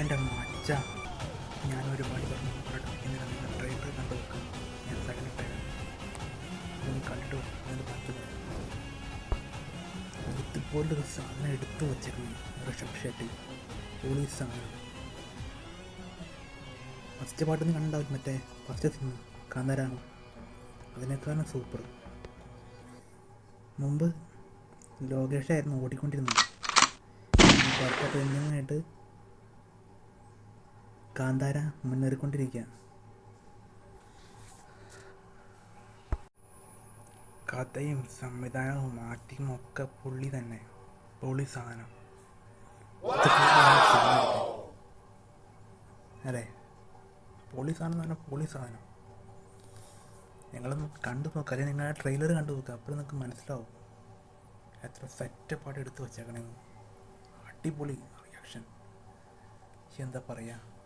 എന്റെ മച്ച. ഞാൻ ഒരുപാട് പറഞ്ഞു പഠിപ്പിക്കുന്നില്ല നിങ്ങൾ ട്രെയിലർ കണ്ടു വെക്കാം. ഞാൻ സെക്കൻഡ് ഡ്രൈവർ ഒന്ന് കണ്ടു എന്ന് ബാക്കി ഇതുപോലൊരു സാധനം എടുത്തു വച്ചേക്കുന്നു ഋഷഭ് പോലീസ് സാധനം. ഫസ്റ്റ് പാട്ടൊന്നും കണ്ടാവും മറ്റേ. First cinema. കന്നരാണ് അതിനേക്കാളും സൂപ്പർ മുമ്പ് ലോകേഷായിരുന്നു ഓടിക്കൊണ്ടിരുന്നത്. അടുത്ത ട്രെൻഡിങ്ങായിട്ട് കാന്താര മുന്നേറിക്കൊണ്ടിരിക്കുക. കഥയും സംവിധാനവും ആക്ടിങ്ങും ഒക്കെ പുള്ളി തന്നെ. പൊളി സാധനം. അതെ. പൊളി സാധനം പറഞ്ഞാൽ പൊളി സാധനം. കണ്ടു നോക്കുക അല്ലെങ്കിൽ നിങ്ങളുടെ ട്രെയിലർ കണ്ടു നോക്കുക അപ്പോഴും നിങ്ങൾക്ക് മനസ്സിലാവും. എത്ര സെറ്റപ്പാട് എടുത്ത് വെച്ചേക്കണേന്ന് അടിപൊളി റിയാക്ഷൻ എന്താ പറയുക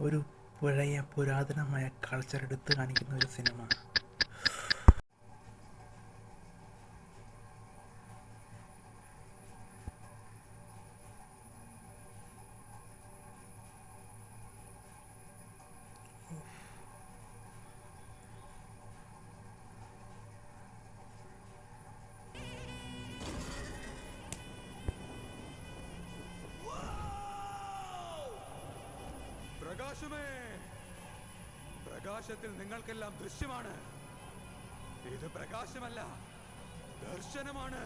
ഒരു പഴയ പുരാതനമായ കൾച്ചർ എടുത്തു കാണിക്കുന്ന ഒരു സിനിമ പ്രകാശമേ. പ്രകാശത്തിൽ നിങ്ങൾക്കെല്ലാം ദൃശ്യമാണ്. ഇത് പ്രകാശമല്ല ദർശനമാണ്.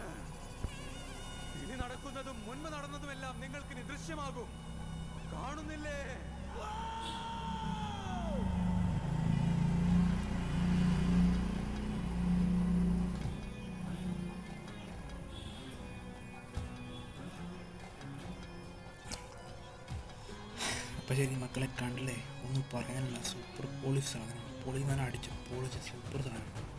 ഇനി നടക്കുന്നതും മുൻപ് നടന്നതുമെല്ലാം നിങ്ങൾക്കിനി ദൃശ്യമാകും. കാണുന്നില്ലേ? അപ്പോൾ ശരി മക്കളെ കണ്ടില്ലേ? ഒന്നും പറയാനില്ല. സൂപ്പർ പൊളി സാധനം. പൊളി ഞാൻ അടിച്ചു. പൊളിച്ച് സൂപ്പർ സാധനം.